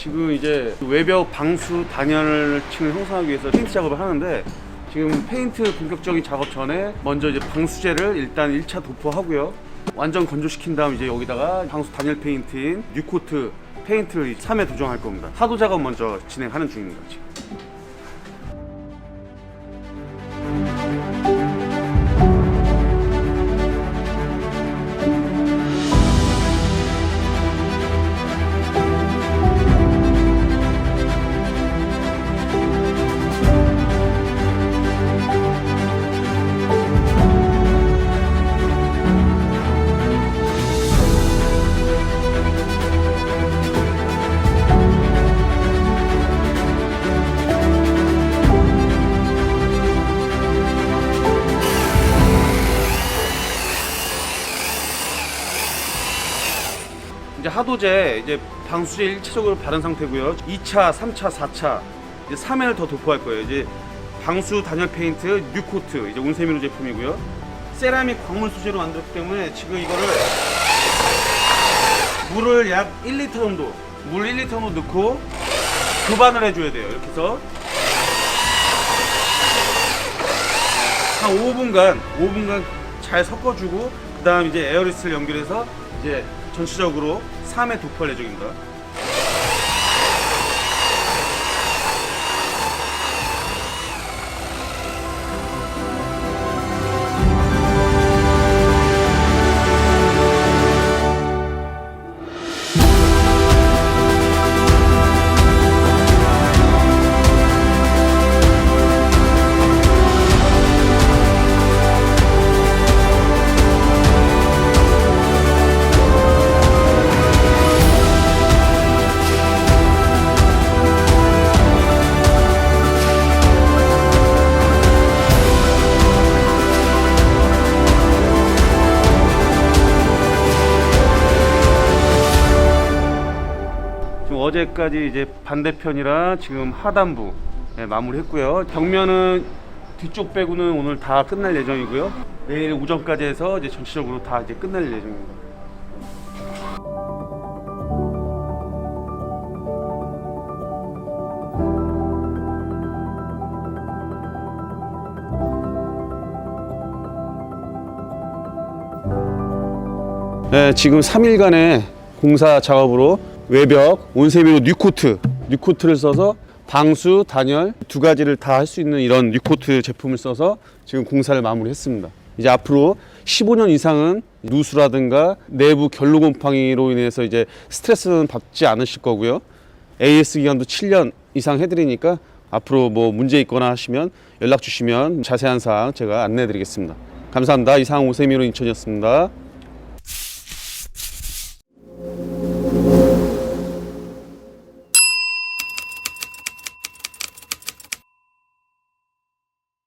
네, 지금 이제 외벽 방수 단열층을 형성하기 위해서 페인트 작업을 하는데 지금 페인트 본격적인 작업 전에 먼저 이제 방수제를 일단 1차 도포하고요. 완전 건조시킨 다음 이제 여기다가 방수 단열 페인트인 뉴코트 페인트를 3회 도정할 겁니다. 하도 작업 먼저 진행하는 중입니다. 지금. 하도제 이제 방수제 1차적으로 바른 상태고요. 2차, 3차, 4차 이제 3회를 더 도포할 거예요. 이제 방수 단열 페인트 뉴코트 이제 온세미로 제품이고요. 세라믹 광물 소재로 만들었기 때문에 지금 이거를 물을 약 1리터 정도 물 1리터 정도 넣고 교반을 해줘야 돼요. 이렇게 해서 한 5분간 5분간 잘 섞어주고 그 다음 이제 에어리스를 연결해서 이제 전체적으로 3회 도포할 예정입니다. 지금 어제까지 이제 반대편이라 지금 하단부 네, 마무리했고요. 벽면은 뒤쪽 빼고는 오늘 다 끝날 예정이고요. 내일 오전까지 해서 이제 전체적으로 다 이제 끝날 예정입니다. 네, 지금 3일간의 공사 작업으로 외벽, 온세미로 뉴코트, 뉴코트를 써서 방수, 단열 두 가지를 다 할 수 있는 이런 뉴코트 제품을 써서 지금 공사를 마무리했습니다. 이제 앞으로 15년 이상은 누수라든가 내부 결로 곰팡이로 인해서 이제 스트레스는 받지 않으실 거고요. AS 기간도 7년 이상 해드리니까 앞으로 뭐 문제 있거나 하시면 연락 주시면 자세한 사항 제가 안내해 드리겠습니다. 감사합니다. 이상 오세미로 인천이었습니다.